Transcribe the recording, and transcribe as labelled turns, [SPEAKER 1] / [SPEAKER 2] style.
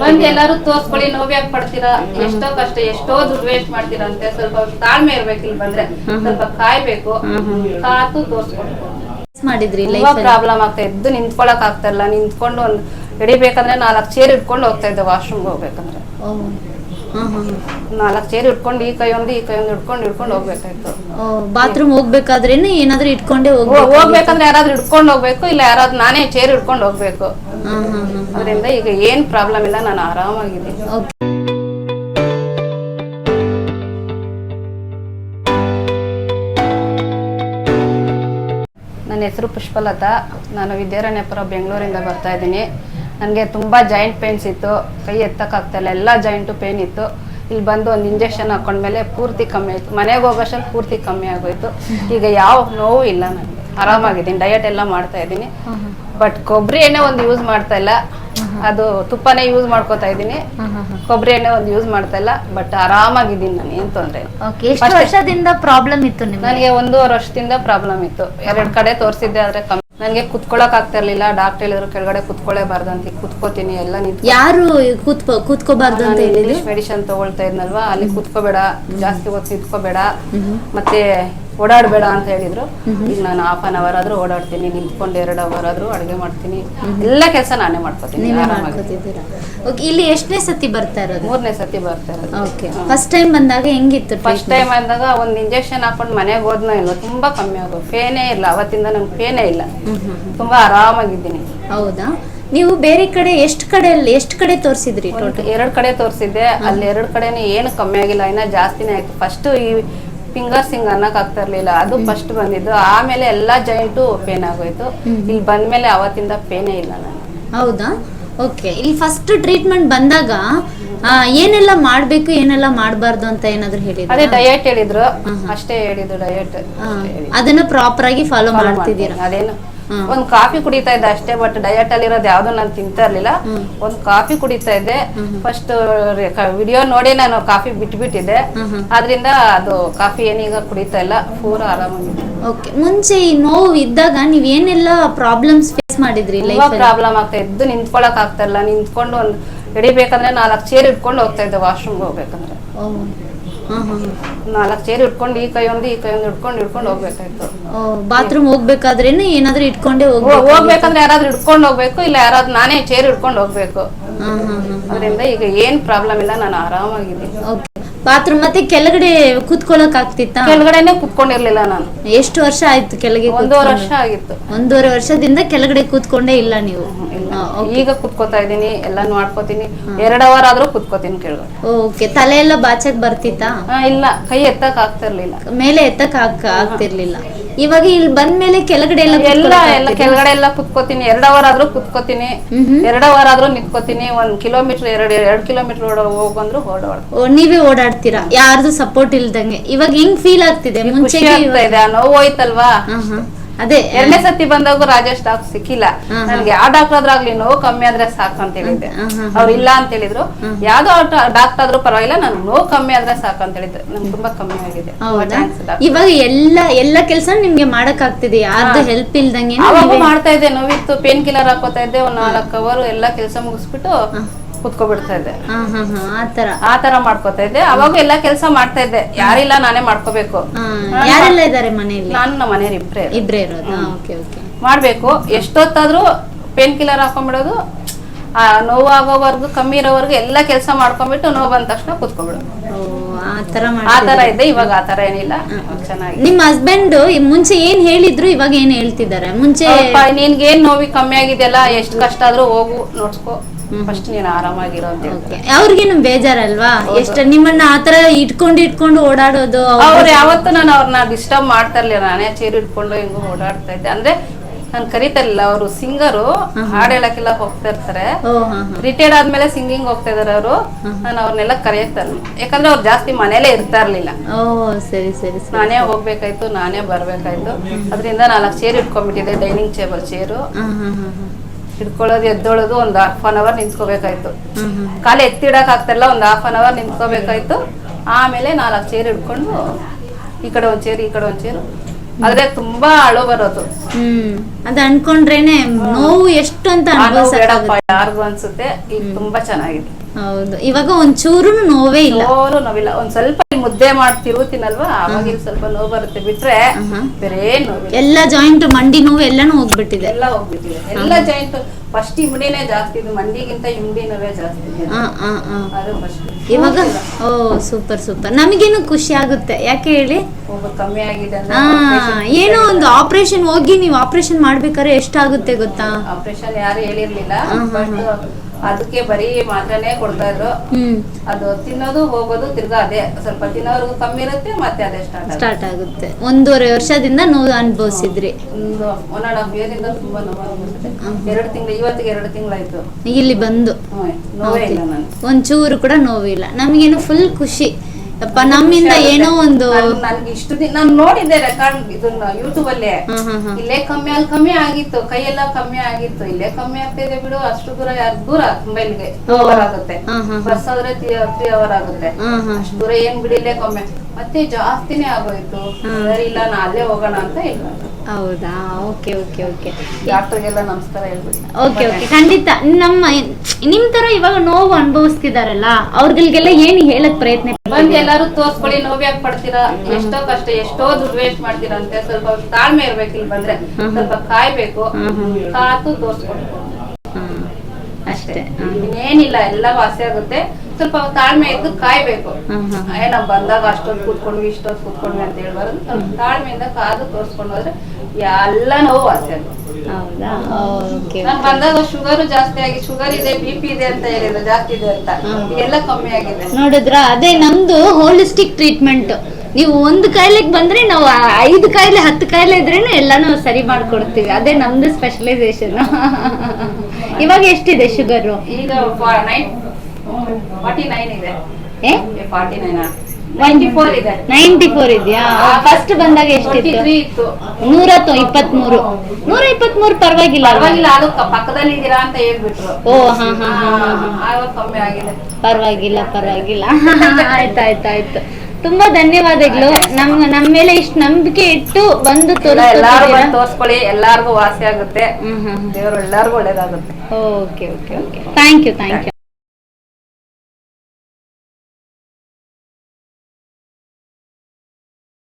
[SPEAKER 1] ಬಂದ್ ಎಲ್ಲಾರು ತೋರ್ಸ್ಕೊಳ್ಳಿ ನೋವ್ ಯಾಕೆ ಪಡ್ತೀರಾ? ಎಷ್ಟೋ ಕಷ್ಟ ಎಷ್ಟೋ ದುಡ್ಡು ವೇಸ್ಟ್ ಮಾಡ್ತೀರಾ ಅಂತ ಸ್ವಲ್ಪ ತಾಳ್ಮೆ ಇರ್ಬೇಕು ಇಲ್ಲಿ ಬಂದ್ರೆ. ಸ್ವಲ್ಪ ಕಾಯ್ಬೇಕು. ಕಾತು
[SPEAKER 2] ಮಾಡಿದ್ರಿ
[SPEAKER 1] ತುಂಬಾ ಪ್ರಾಬ್ಲಮ್ ಆಗ್ತಾ ಇದ್ದು ನಿಂತ್ಕೊಳಕ್ ಆಗ್ತಾ ಇಲ್ಲ ನಿಂತ್ಕೊಂಡು ಒಂದ್ ಹಿಡಿಬೇಕಂದ್ರೆ ನಾಲ್ಕು ಚೇರ್ ಇಟ್ಕೊಂಡು ಹೋಗ್ತಾ ಇದ್ದೆ ವಾಶ್ರೂಮ್ ಹೋಗ್ಬೇಕಂದ್ರೆ. ನಾಲ್ಕು ಚೇರ್ ಇಟ್ಕೊಂಡು ಈ ಕೈ ಒಂದು ಈ ಕೈ ಒಂದು ಇಟ್ಕೊಂಡು ಇಟ್ಕೊಂಡು ಹೋಗ್ಬೇಕಾಯ್ತು
[SPEAKER 2] ಬಾತ್ರೂಮ್ ಹೋಗ್ಬೇಕಾದ್ರೇನೆ ಏನಾದ್ರೂ ಇಟ್ಕೊಂಡೇ ಹೋಗ್ಬೇಕು.
[SPEAKER 1] ಹೋಗ್ಬೇಕಂದ್ರೆ ಯಾರಾದ್ರೂ ಇಟ್ಕೊಂಡು ಹೋಗ್ಬೇಕು ಇಲ್ಲ ಯಾರಾದ್ರೂ ನಾನೇ ಚೇರ್ ಇಟ್ಕೊಂಡು ಹೋಗ್ಬೇಕು. ಅದರಿಂದ ಈಗ ಏನು ಪ್ರಾಬ್ಲಮ್ ಇಲ್ಲ, ನಾನು ಆರಾಮಾಗಿದ್ದೀನಿ. ನನ್ನ ಹೆಸರು ಪುಷ್ಪಲತಾ. ನಾನು ವಿದ್ಯಾರಣ್ಯಪುರ ಬೆಂಗಳೂರಿಂದ ಬರ್ತಾ ಇದ್ದೀನಿ. ನನಗೆ ತುಂಬ ಜಾಯಿಂಟ್ ಪೇನ್ಸ್ ಇತ್ತು. ಕೈ ಎತ್ತಕ್ಕಾಗ್ತಾಯಿಲ್ಲ ಎಲ್ಲ ಜಾಯಿಂಟು ಪೇನ್ ಇತ್ತು. ಇಲ್ಲಿ ಬಂದು ಒಂದು ಇಂಜೆಕ್ಷನ್ ಹಾಕೊಂಡ್ಮೇಲೆ ಪೂರ್ತಿ ಕಮ್ಮಿ ಆಯಿತು. ಮನೆಗೆ ಹೋಗೋಷ್ಟು ಪೂರ್ತಿ ಕಮ್ಮಿ ಆಗೋಯ್ತು. ಈಗ ಯಾವ ನೋವು ಇಲ್ಲ ನನಗೆ. ಆರಾಮಾಗಿದ್ದೀನಿ. ಡಯಟ್ ಎಲ್ಲ ಮಾಡ್ತಾ ಇದ್ದೀನಿ. ಬಟ್ ಕೊಬ್ಬರಿ ಎಣ್ಣೆ ಒಂದು ಯೂಸ್ ಮಾಡ್ತಾ ಇಲ್ಲ. ಅದು ತುಪ್ಪನೇ ಯೂಸ್ ಮಾಡ್ಕೋತಾ ಇದ್ದೀನಿ. ಕೊಬ್ಬರಿ ಎಣ್ಣೆ ಒಂದು ಯೂಸ್ ಮಾಡ್ತಾ ಇಲ್ಲ. ಬಟ್ ಆರಾಮಾಗಿದ್ದೀನಿ ನಾನು ಏನು ತೊಂದರೆ
[SPEAKER 2] ಎಷ್ಟು ವರ್ಷದಿಂದ ಪ್ರಾಬ್ಲಮ್ ಇತ್ತು
[SPEAKER 1] ನನಗೆ ಒಂದೂವರೆ ವರ್ಷದಿಂದ ಪ್ರಾಬ್ಲಮ್ ಇತ್ತು. ಎರಡ್ ಕಡೆ ತೋರಿಸಿದ್ದೆ ಆದ್ರೆ ಕಮ್ಮಿ. ನನಗೆ ಕುತ್ಕೊಳಕ್ ಆಗ್ತಾ ಇರ್ಲಿಲ್ಲ. ಡಾಕ್ಟರ್ ಹೇಳಿದ್ರು ಕೆಳಗಡೆ ಕುತ್ಕೊಳ್ಳೇಬಾರ್ದು ಅಂತ. ಕುತ್ಕೋತೀನಿ ಎಲ್ಲ ನಿಂತು
[SPEAKER 2] ಯಾರು ಕುತ್ಕೋಬಾರ್ದು ಕೂತ್ಕೋಬಾರ್ದು ಅಂತ
[SPEAKER 1] ಇಂಗ್ಲಿಷ್ ಮೆಡಿಸಿನ್ ತಗೊಳ್ತಾ ಇದ್ನಲ್ವಾ? ಅಲ್ಲಿ ಕುತ್ಕೋಬೇಡ ಜಾಸ್ತಿ ಹೊತ್ತು ಇಟ್ಕೋಬೇಡ ಮತ್ತೆ ಓಡಾಡಬೇಡ ಅಂತ ಹೇಳಿದ್ರು. ಈಗ ನಾನು ಹಾಫ್ ಅನ್ ಅವರ್ ಆದ್ರೂ ಓಡಾಡ್ತೀನಿ ನಿಂತ್ಕೊಂಡು ಎರಡು ಅವರ್ ಆದ್ರೂ ಅಡುಗೆ ಮಾಡ್ತೀನಿ. ಎಲ್ಲ ಕೆಲಸ ನಾನೇ ಮಾಡ್ಕೋತೀನಿ
[SPEAKER 2] ಇಲ್ಲಿ ಎಷ್ಟನೇ ಸತಿ ಬರ್ತಾ ಇರೋದು?
[SPEAKER 1] ಮೂರನೇ ಸತಿ ಬರ್ತಾ ಇರೋದು.
[SPEAKER 2] ಓಕೆ ಫಸ್ಟ್ ಟೈಮ್ ಬಂದಾಗ ಹೆಂಗಿತ್ತು
[SPEAKER 1] ಫಸ್ಟ್ ಟೈಮ್ ಬಂದಾಗ ಒಂದು ಇಂಜೆಕ್ಷನ್ ಹಾಕೊಂಡು ಮನೆಗೆ ಹೋದ್ನ ಇಲ್ಲ ತುಂಬಾ ಕಮ್ಮಿ ಆಗೋ ಫೇನೇ ಇಲ್ಲ ಅವತ್ತಿಂದ ನಂಗೆ ಫೇನೇ ಇಲ್ಲ. ತುಂಬಾ ಆರಾಮಾಗಿದ್ದೀನಿ.
[SPEAKER 2] ಹೌದಾ? ನೀವು ಬೇರೆ ಕಡೆ ಎಷ್ಟು ಕಡೆ ಎಷ್ಟು ಕಡೆ ತೋರಿಸಿದ್ರಿ
[SPEAKER 1] ಎರಡು ಕಡೆ ತೋರಿಸಿದ್ದೆ. ಅಲ್ಲಿ ಎರಡು ಕಡೆನೇ ಏನು ಕಮ್ಮಿ ಆಗಿಲ್ಲ ಇನ್ನ ಜಾಸ್ತಿನೇ ಆಯ್ತು. ಫಸ್ಟ್ ಈ ಫಿಂಗರ್ಸ್ ಹಿಂಗ್ ಅನ್ನಕ್ ಆಗ್ತಾ ಇರ್ಲಿಲ್ಲ ಅದು ಫಸ್ಟ್ ಬಂದಿದ್ದು. ಆಮೇಲೆ ಎಲ್ಲಾ ಜಾಯಿಂಟು ಪೇನ್ ಆಗೋಯ್ತು. ಇಲ್ಲಿ ಬಂದ್ಮೇಲೆ ಅವತ್ತಿಂದ ಪೇನೇ ಇಲ್ಲ ನಾನು.
[SPEAKER 2] ಹೌದಾ? ಓಕೆ ಇಲ್ಲಿ ಫಸ್ಟ್ ಟ್ರೀಟ್ಮೆಂಟ್ ಬಂದಾಗ ಏನೆಲ್ಲ ಮಾಡ್ಬೇಕು ಏನೆಲ್ಲ ಮಾಡಬಾರ್ದು ಅಂತ ಏನಾದ್ರು
[SPEAKER 1] ಅದೇ
[SPEAKER 2] ಹೇಳಿದ್ರೆ.
[SPEAKER 1] ಡಯಟ್ ಹೇಳಿದ್ರು ಅಷ್ಟೇ ಹೇಳಿದ್ರು ಡಯಟ್
[SPEAKER 2] ಅದನ್ನ ಪ್ರಾಪರ್ ಆಗಿ ಫಾಲೋ ಮಾಡ್ತಿದ್ದೀರಾ?
[SPEAKER 1] ಅದೇನು. ಒಂದ್ ಕಾಫಿ ಕುಡಿತಾ ಇದ್ದೆ ಅಷ್ಟೇ ಬಟ್ ಡಯಟ್ ಅಲ್ಲಿ ಇರೋದು ಯಾವ್ದು ನಾನು ತಿಂತಾ ಇರ್ಲಿಲ್ಲ. ಒಂದ್ ಕಾಫಿ ಕುಡಿತಾ ಇದ್ದೆ. ಫಸ್ಟ್ ವಿಡಿಯೋ ನೋಡಿ ನಾನು ಕಾಫಿ ಬಿಟ್ಬಿಟ್ಟಿದ್ದೆ. ಆದ್ರಿಂದ ಅದು ಕಾಫಿ ಏನೀಗ ಕುಡಿತಾ ಇಲ್ಲ ಪೂರ ಆರಾಮಾಗಿದೆ.
[SPEAKER 2] ಓಕೆ ಮುಂಚೆ ಈ ನೋವು ಇದ್ದಾಗ ನೀವ್ ಏನೆಲ್ಲ ಪ್ರಾಬ್ಲಮ್ಸ್ ಫೇಸ್ ಮಾಡಿದ್ರಿ
[SPEAKER 1] ತುಂಬಾ ಪ್ರಾಬ್ಲಮ್ ಆಗ್ತಾ ಇದ್ದು ನಿಂತ್ಕೊಳಕ್ ಆಗ್ತಾ ಇಲ್ಲ. ನಿಂತ್ಕೊಂಡು ಒಂದ್ ಹಿಡಿಬೇಕಂದ್ರೆ ನಾಲ್ಕು ಚೇರ್ ಇಟ್ಕೊಂಡು ಹೋಗ್ತಾ ಇದ್ದೆ ವಾಶ್ರೂಮ್ ಹೋಗ್ಬೇಕಂದ್ರೆ. ನಾಲ್ಕು ಚೇರ್ ಇಟ್ಕೊಂಡು ಈ ಕೈ ಒಂದು ಈ ಕೈ ಒಂದು ಇಟ್ಕೊಂಡು ಇಟ್ಕೊಂಡು ಹೋಗ್ಬೇಕಾಯ್ತು.
[SPEAKER 2] ಬಾತ್ರೂಮ್ ಹೋಗ್ಬೇಕಾದ್ರೆ ಏನಾದ್ರೂ ಇಟ್ಕೊಂಡೇ
[SPEAKER 1] ಹೋಗ್ಬೇಕಂದ್ರೆ ಯಾರಾದ್ರೂ ಇಟ್ಕೊಂಡು ಹೋಗ್ಬೇಕು ಇಲ್ಲ ಯಾರಾದ್ರೂ ನಾನೇ ಚೇರ್ ಇಟ್ಕೊಂಡು ಹೋಗ್ಬೇಕು. ಅದರಿಂದ ಈಗ ಏನ್ ಪ್ರಾಬ್ಲಮ್ ಇಲ್ಲ ನಾನು ಆರಾಮಾಗಿದ್ದೀನಿ.
[SPEAKER 2] ಬಾತ್ರೂಮ್ ಮತ್ತೆ ಕೆಳಗಡೆ ಕೂತ್ಕೊಳಕ್ ಆಗ್ತಿತ್ತಾ?
[SPEAKER 1] ಕೆಳಗಡೆನೆ ಕುತ್ಕೊಂಡಿರ್ಲಿಲ್ಲ ನಾನು.
[SPEAKER 2] ಎಷ್ಟು ವರ್ಷ ಆಯ್ತು ಕೆಳಗೆ
[SPEAKER 1] ಒಂದೂವರೆ ವರ್ಷ ಆಗಿತ್ತು.
[SPEAKER 2] ಒಂದೂವರೆ ವರ್ಷದಿಂದ ಕೆಳಗಡೆ ಕೂತ್ಕೊಂಡೇ ಇಲ್ಲ ನೀವು? okay.
[SPEAKER 1] ಈಗ ಕುತ್ಕೋತಾ ಇದೀನಿ ಎಲ್ಲಾನು ಮಾಡ್ಕೋತೀನಿ. ಎರಡ್ ಅವರ್ ಆದ್ರೂ ಕುತ್ಕೋತೀನಿ ಕೆಳಗಡೆ.
[SPEAKER 2] ಓಕೆ ತಲೆ ಎಲ್ಲ ಬಾಚಕ್ ಬರ್ತಿತ್ತಾ?
[SPEAKER 1] ಇಲ್ಲ. ಕೈ ಎತ್ತಕ್ ಆಗ್ತಾ ಇರ್ಲಿಲ್ಲ
[SPEAKER 2] ಮೇಲೆ ಎತ್ತಕ್ ಆಗ್ ಆಗ್ತಿರ್ಲಿಲ್ಲ. ಇವಾಗ ಇಲ್ಲಿ ಬಂದ್ಮೇಲೆ ಕೆಳಗಡೆ ಎಲ್ಲ
[SPEAKER 1] ಎಲ್ಲ ಎಲ್ಲ
[SPEAKER 2] ಆಗ್ತಿದ್ಯಾ?
[SPEAKER 1] ಕೆಳಗಡೆ ಎಲ್ಲ ಕುತ್ಕೋತೀನಿ. ಎರಡ್ ಅವರ್ ಆದ್ರೂ ಕುತ್ಕೋತೀನಿ. ಎರಡ್ ಅವರ್ ಆದ್ರೂ ನಿಂತ್ಕೋತೀನಿ. ಒಂದ್ ಕಿಲೋಮೀಟರ್ ಎರಡ್ ಎರಡ್ ಕಿಲೋಮೀಟರ್ ಓಡ ಹೋಗಂದ್ರು ಓಡಾಡ್
[SPEAKER 2] ಓ, ನೀವೇ ಓಡಾಡ್ತೀರಾ ಯಾರ್ದು ಸಪೋರ್ಟ್ ಇಲ್ದಂಗೆ. ಇವಾಗ ಹೆಂಗ್ ಫೀಲ್ ಆಗ್ತಿದೆ.
[SPEAKER 1] ಮುಂಚೆ
[SPEAKER 2] ಮುಂಚೆಗೆ
[SPEAKER 1] ಇದೆ ಆ ನೋವು ಹೋಯ್ತಲ್ವಾ?
[SPEAKER 2] ಹಾ, ಹಾ. ಅದೇ.
[SPEAKER 1] ಎರಡನೇ ಸತಿ ಬಂದಾಗ ರಾಜೇಶ್ ಡಾಕ್ಟರ್ ಸಿಕ್ಕಿಲ್ಲ. ನನ್ಗೆ ಯಾವ ಡಾಕ್ಟರ್ ಆದ್ರೂ ಆಗ್ಲಿ ನೋವು ಕಮ್ಮಿ ಆದ್ರೆ ಸಾಕು ಅಂತ ಹೇಳಿದ್ದೆ. ಅವ್ರು ಇಲ್ಲ ಅಂತ ಹೇಳಿದ್ರು. ಯಾವ್ದೋ ಡಾಕ್ಟರ್ ಆದ್ರೂ ಪರವಾಗಿಲ್ಲ ನನ್ಗೆ ನೋವು ಕಮ್ಮಿ ಆದ್ರೆ ಸಾಕು ಅಂತ ಹೇಳಿದ್ರು. ನನ್ಗೆ ತುಂಬಾ ಕಮ್ಮಿ ಆಗಿದೆ.
[SPEAKER 2] ಇವಾಗ ಎಲ್ಲ ಎಲ್ಲ ಕೆಲಸ ನಿಮ್ಗೆ ಮಾಡಕ್ ಆಗ್ತಿದೆ ಯಾರ್ದು ಹೆಲ್ಪ್ ಇಲ್ದಂಗೆ
[SPEAKER 1] ಮಾಡ್ತಾ ಇದ್ದೆ ನೋವಿತ್ತು ಪೇನ್ ಕಿಲ್ಲರ್ ಹಾಕೋತಾ ಇದ್ದೆ ಒಂದ್ ನಾಲ್ಕು ಅವರ್ ಎಲ್ಲಾ ಕೆಲಸ ಮುಗಿಸ್ಬಿಟ್ಟು ಕುತ್ಕೊಬಿಡ್ತಾ ಇದ್ದೆ
[SPEAKER 2] ಆತರ
[SPEAKER 1] ಆ ತರ. ಮಾಡ್ಕೋತಾ ಇದ್ದೆ ಅವಾಗ ಎಲ್ಲಾ ಕೆಲಸ ಮಾಡ್ತಾ ಇದ್ದೆ ಯಾರಿಲ್ಲ ನಾನೇ ಮಾಡ್ಕೋಬೇಕು.
[SPEAKER 2] ಯಾರೆಲ್ಲ ಇದಾರೆ ಮನೆಯಲ್ಲಿ?
[SPEAKER 1] ನಾನು ನಮ್ಮ ಮನೆಯವ್ರು ಇಬ್ರೇ ಇರೋದು.
[SPEAKER 2] ಇಬ್ರೇ ಇರೋದಾ. Okay okay.
[SPEAKER 1] ಮಾಡ್ಬೇಕು. ಎಷ್ಟೊತ್ತಾದ್ರೂ ಪೇನ್ ಕಿಲ್ಲರ್ ಹಾಕೊಂಡ್ಬಿಡೋದು. ಆ ನೋವಾಗೋವರೆಗೂ ಕಮ್ಮಿ ಇರೋವರೆಗೂ ಎಲ್ಲ ಕೆಲಸ ಮಾಡ್ಕೊಂಡ್ಬಿಟ್ಟು ನೋವು ಬಂದ ತಕ್ಷಣ ಕುತ್ಕೊಂಡ್ಬಿಡೋದು
[SPEAKER 2] ಆ ತರ
[SPEAKER 1] ಆ
[SPEAKER 2] ಮಾಡ್ತಿದ್ದೀರಾ.
[SPEAKER 1] ತರ ಇದೆ. ಇವಾಗ ಆ ತರ ಏನಿಲ್ಲ. ಚೆನ್ನಾಗಿ
[SPEAKER 2] ನಿಮ್ ಹಸ್ಬೆಂಡ್ ಮುಂಚೆ ಏನ್ ಹೇಳಿದ್ರು ಇವಾಗ ಏನ್ ಹೇಳ್ತಿದ್ದಾರೆ? ಮುಂಚೆ
[SPEAKER 1] ನಿನ್ಗೆ ಏನ್ ನೋವಿ ಕಮ್ಮಿ ಆಗಿದೆಯಲ್ಲ ಎಷ್ಟ್ ಕಷ್ಟ ಆದ್ರೂ ಹೋಗು ನೋಡ್ಸ್ಕೊ. ಫಸ್ಟ್ ನೀನ್ ಆರಾಮಾಗಿರೋ ಅಂತ ಹೇಳ್ತಾರೆ.
[SPEAKER 2] ಅವ್ರಿಗೇನು ಬೇಜಾರಲ್ವಾ? ಎಷ್ಟ ನಿಮ್ಮನ್ನ ಆತರ ಇಟ್ಕೊಂಡು ಇಟ್ಕೊಂಡು ಓಡಾಡೋದು ಅವ್ರ-
[SPEAKER 1] ಯಾವತ್ತೂ ನಾನು ಅವ್ರನ್ನ ಡಿಸ್ಟರ್ಬ್ ಮಾಡ್ತಾ ಇರ್ಲಿಲ್ಲ. ನಾನೇ ಚೇರ್ ಇಟ್ಕೊಂಡು ಹಿಂಗು ಓಡಾಡ್ತಾ ಇದ್ದೆ. ಅಂದ್ರೆ ನಾನು ಕರಿತಾ ಇರ್ಲಿಲ್ಲ ಅವರು ಸಿಂಗರು ಹಾಡ್ ಹೇಳಕ್ಕೆಲ್ಲ ಹೋಗ್ತಾ ಇರ್ತಾರೆ. ರಿಟೈರ್ಡ್ ಆದ್ಮೇಲೆ ಸಿಂಗಿಂಗ್ ಹೋಗ್ತಾ ಇದಾರೆ ಅವರು. ನಾನು ಅವ್ರನ್ನೆಲ್ಲ ಕರೆಯಕ್ತಾ ಯಾಕಂದ್ರೆ ಅವ್ರು ಜಾಸ್ತಿ ಮನೇಲೆ ಇರ್ತಾ ಇರ್ಲಿಲ್ಲ.
[SPEAKER 2] ಸರಿ ಸರಿ
[SPEAKER 1] ನಾನೇ ಹೋಗ್ಬೇಕಾಯ್ತು ನಾನೇ ಬರ್ಬೇಕಾಯ್ತು. ಅದರಿಂದ ನಾಲ್ಕು ಚೇರ್ ಇಟ್ಕೊಂಡ್ಬಿಟ್ಟಿದೆ ಡೈನಿಂಗ್ ಟೇಬಲ್ ಚೇರು. ಹಿಡ್ಕೊಳ್ಳೋದು ಎದ್ದೊಳೋದು ಒಂದು ಹಾಫ್ ಅನ್ ಅವರ್ ನಿಂತ್ಕೋಬೇಕಾಯ್ತು.
[SPEAKER 2] ಹ್ಮ್ ಹ್ಮ್.
[SPEAKER 1] ಕಾಲು ಎತ್ತಿಡಕ್ ಆಗ್ತಿಲ್ಲ ಒಂದು ಹಾಫ್ ಅನ್ ಅವರ್ ನಿಂತ್ಕೋಬೇಕಾಯ್ತು. ಆಮೇಲೆ ನಾಲ್ಕು ಚೇರ್ ಹಿಡ್ಕೊಂಡು ಈ ಕಡೆ ಒಂದು ಚೇರ್ ಈ ಕಡೆ ಒಂದು ಚೇರು ಆದ್ರೆ ತುಂಬಾ ಅಳು ಬರೋದು.
[SPEAKER 2] ಹ್ಮ್. ಅದ್ ಅನ್ಕೊಂಡ್ರೇನೆ ನೋವು ಎಷ್ಟು ಅಂತ
[SPEAKER 1] ಆ ನೋವು ಬೇಡಪ್ಪ
[SPEAKER 2] ಅನ್ಭವಿಸಕ್ಕಾಗುತ್ತೆ
[SPEAKER 1] ಯಾರಿಗೂ ಅನ್ಸುತ್ತೆ ಈಗ ತುಂಬಾ ಚೆನ್ನಾಗಿದೆ.
[SPEAKER 2] ಹೌದು. ಇವಾಗ ಒಂಚೂರು ನೋವೇ ಇಲ್ಲ.
[SPEAKER 1] ನೋವು ನೋವಿಲ್ಲ ಒಂದ್ ಸ್ವಲ್ಪ ಈ ಮುದ್ದೆ ಮಾಡಿ ತಿರುಗುತ್ತೀನಲ್ವಾ ಅವಾಗ ಸ್ವಲ್ಪ ನೋವು ಬರುತ್ತೆ. ಬಿಟ್ರೆ. ಬೇರೆ ನೋವು
[SPEAKER 2] ಎಲ್ಲ ಜಾಯಿಂಟ್ ಮಂಡಿ ನೋವು ಎಲ್ಲಾನು ಹೋಗ್ಬಿಟ್ಟಿದೆ.
[SPEAKER 1] ಎಲ್ಲ ಹೋಗ್ಬಿಟ್ಟಿದೆ. ಎಲ್ಲ ಜಾಯಿಂಟ್ ಫಸ್ಟ್ ಇಮ್ಡಿನೇ ಜಾಸ್ತಿ ಇದು. ಮಂಡಿಗಿಂತ ಇಮ್ಡಿ ನೋವೇ ಜಾಸ್ತಿ. ಅದು ಫಸ್ಟ್
[SPEAKER 2] ಇವಾಗ? ಓ ಸೂಪರ್ ಸೂಪರ್ ನಮಗೇನು ಖುಷಿ ಆಗುತ್ತೆ? ಯಾಕೆ ಹೇಳಿ?
[SPEAKER 1] ಕಮ್ಮಿ ಆಗಿದೆ
[SPEAKER 2] ಏನೋ ಒಂದು ಆಪರೇಷನ್ ಹೋಗಿ ನೀವು ಆಪರೇಷನ್ ಮಾಡ್ಬೇಕಾದ್ರೆ ಎಷ್ಟಾಗುತ್ತೆ ಗೊತ್ತಾ?
[SPEAKER 1] ಆಪರೇಷನ್ ಯಾರು ಹೇಳಿರ್ಲಿಲ್ಲ. ಅದಕ್ಕೆ ಬರೀ ಮಾತ್ರನೇ ಕೊಡ್ತಾ ಇದ್ರು. ಅದು ತಿನ್ನೋದು ಹೋಗೋದು ತಿರ್ಗಾ ಅದೇ ಸ್ವಲ್ಪ ತಿನ್ನೋರ್ಗು ಕಮ್ಮಿ ಇರುತ್ತೆ ಮತ್ತೆ ಅದೇ ಸ್ಟಾರ್ಟ್
[SPEAKER 2] ಸ್ಟಾರ್ಟ್ ಆಗುತ್ತೆ. ಒಂದೂವರೆ ವರ್ಷದಿಂದ ನೋವು ಅನುಭವಿಸಿದ್ರಿ.
[SPEAKER 1] ಒಂದು ಒನ್ ಅಂಡ್ ಹಾಫ್ ಇಯರ್ ಇಂದ ತುಂಬಾ ನೋವು ಅನ್ಸುತ್ತೆ ಎರಡು ತಿಂಗಳು ಇವತ್ತಿಗೆ ಎರಡು ತಿಂಗಳಾಯ್ತು.
[SPEAKER 2] ಇಲ್ಲಿ ಬಂದು.
[SPEAKER 1] ನೋವೇ ಇಲ್ಲ ನಾನು.
[SPEAKER 2] ಒಂಚೂರು ಕೂಡ ನೋವಿಲ್ಲ. ನಮಗೇನು ಫುಲ್ ಖುಷಿ. ಅಪ್ಪ ನಮ್ಮಿಂದ ಏನೋ ಒಂದು
[SPEAKER 1] ನನ್- ನನ್ಗೆ ಇಷ್ಟು ದಿನ ನಾನು ನೋಡಿದ್ದೆ ರೆಕಾರ್ಡ್ ಇದನ್ನ ಯೂಟ್ಯೂಬ್ ಅಲ್ಲೇ. ಇಲ್ಲೇ ಕಮ್ಮಿ ಅಲ್ಲಿ ಕಮ್ಮಿ ಆಗಿತ್ತು. ಕೈಯೆಲ್ಲ ಕಮ್ಮಿ ಆಗಿತ್ತು. ಇಲ್ಲೇ ಕಮ್ಮಿ ಆಗ್ತಿದೆ ಬಿಡು. ಅಷ್ಟು ದೂರ ಯಾರು ದೂರ ತುಂಬಾ ಇಲ್ಲಿಗೆ. ಅವರ್ ಆಗುತ್ತೆ. ಬಸ್ ಆದ್ರೆ ತ್ರೀ ಅವರ್ ಆಗುತ್ತೆ. ಅಷ್ಟು ದೂರ ಏನ್ ಬಿಡಿ ಇಲ್ಲೇ ಕಮ್ಮಿ. ಮತ್ತೆ ಜಾಸ್ತಿನೇ ಆಗೋಯ್ತು. ಸರಿ ಇಲ್ಲ ನಾ ಅಲ್ಲೇ ಹೋಗೋಣ ಅಂತ ಇಲ್ಲ.
[SPEAKER 2] ಹೌದಾ? Okay okay okay.
[SPEAKER 1] ಡಾಕ್ಟರ್ಗೆಲ್ಲ ನಮಸ್ಕಾರ ಹೇಳ್ಬಿಡಿ.
[SPEAKER 2] Okay okay. ಖಂಡಿತ. ನಮ್ಮ ನಿಮ್ ತರ ಇವಾಗ ನೋವು ಅನುಭವಿಸ್ತಿದಾರಲ್ಲ ಅವ್ರಿಗೆಲ್ಲ ಏನ್ ಹೇಳಕ್ ಪ್ರಯತ್ನ
[SPEAKER 1] ಬಂದ್? ಎಲ್ಲಾರು ತೋರ್ಸ್ಕೊಳ್ಳಿ ನೋವ್ಯಾಕ್ ಪಡ್ತೀರಾ? ಎಷ್ಟೋ ಕಷ್ಟ ಎಷ್ಟೋ ದುಡ್ಡು ವೇಸ್ಟ್ ಮಾಡ್ತೀರಾ ಅಂತ ಸ್ವಲ್ಪ ತಾಳ್ಮೆ ಇರ್ಬೇಕು ಇಲ್ಲಿ ಬಂದ್ರೆ. ಸ್ವಲ್ಪ ಕಾಯ್ಬೇಕು. ಕಾತು ತೋರ್ಸ್ಕೊಡ್ಬೇಕು
[SPEAKER 2] ಅಷ್ಟೇ.
[SPEAKER 1] ಇನ್ನೇನಿಲ್ಲ ಎಲ್ಲ ವಾಸಿ ಆಗುತ್ತೆ. ಸ್ವಲ್ಪ ತಾಳ್ಮೆ ಇದ್ದು ಕಾಯ್ಬೇಕು. ಏ ನಾವ್ ಬಂದಾಗ ಅಷ್ಟೊಂದು ಕೂತ್ಕೊಂಡ್ವಿ ಇಷ್ಟೊಂದು ಕೂತ್ಕೊಂಡ್ವಿ ಅಂತ ಹೇಳ್ಬಾರ್ದು. ಸ್ವಲ್ಪ ತಾಳ್ಮೆಯಿಂದ ಕಾದು ತೋರ್ಸ್ಕೊಂಡು ಹೋದ್ರೆ ಎಲ್ಲ ನೋವು ವಾಸಿ ನಾನು
[SPEAKER 2] ಹೌದಾ? ಓಕೆ
[SPEAKER 1] ನಾನ್ ಬಂದಾಗ ಶುಗರ್ ಜಾಸ್ತಿ ಆಗಿ ಶುಗರ್ ಇದೆ ಬಿ ಪಿ ಇದೆ ಅಂತ ಹೇಳಿದ್ರು ಜಾಸ್ತಿ ಇದೆ ಅಂತ. ಎಲ್ಲ ಕಮ್ಮಿ ಆಗಿದೆ.
[SPEAKER 2] ನೋಡಿದ್ರ? ಅದೇ ನಮ್ದು ಹೋಲಿಸ್ಟಿಕ್ ಟ್ರೀಟ್ಮೆಂಟ್ ನೀವು ಒಂದು ಕಾಯಿಲೆಗೆ ಬಂದ್ರೆ ನಾವು ಐದು ಕಾಯಿಲೆ ಹತ್ತು ಕಾಯಿಲೆ ಇದ್ರೇನೆ ಎಲ್ಲಾನು ಸರಿ ಮಾಡ್ಕೊಡ್ತೀವಿ. ಅದೇ ನಮ್ದು ಸ್ಪೆಷಲೈಸೇಷನ್ ಇವಾಗ ಎಷ್ಟಿದೆ ಶುಗರು?
[SPEAKER 1] ಈಗ ನೈಂಟಿ
[SPEAKER 2] ನೈಂಟಿ ಫೋರ್ ಇದೆಯಾ? ಫಸ್ಟ್ ಬಂದಾಗ ಎಷ್ಟಿತ್ತು? ನೂರ ಇಪ್ಪತ್ಮೂರು ನೂರ ಇಪ್ಪತ್ಮೂರು. ಪರವಾಗಿಲ್ಲ ಅಲ್ವಾ?
[SPEAKER 1] ಪರವಾಗಿಲ್ಲ ಅದು ಪಕ್ಕದಲ್ಲಿ ಇದೀರಾ ಅಂತ ಹೇಳ್ಬಿಟ್ರು.
[SPEAKER 2] ಓ ಹಾ ಹಾ ಹಾ
[SPEAKER 1] ಕಮ್ಮಿ ಆಗಿದೆ.
[SPEAKER 2] ಪರವಾಗಿಲ್ಲ ಪರವಾಗಿಲ್ಲ. ಆಯ್ತು ಆಯ್ತು ಆಯ್ತು ತುಂಬಾ ಧನ್ಯವಾದಗಳು. ನಮ್ ನಮ್ಮ ಮೇಲೆ ಇಷ್ಟು ನಂಬಿಕೆ ಇಟ್ಟು
[SPEAKER 1] ಬಂದು ತೋರಿಸ್ಕೊಳ್ಳಿ. ಎಲ್ಲಾರ್ಗು ವಾಸಿ ಆಗುತ್ತೆ.
[SPEAKER 2] ಹ್ಮ್ ಹ್ಮ್
[SPEAKER 1] ದೇವ್ರು ಎಲ್ಲಾರ್ಗು ಒಳ್ಳೇದಾಗುತ್ತೆ.
[SPEAKER 2] Okay okay okay. Thank you thank you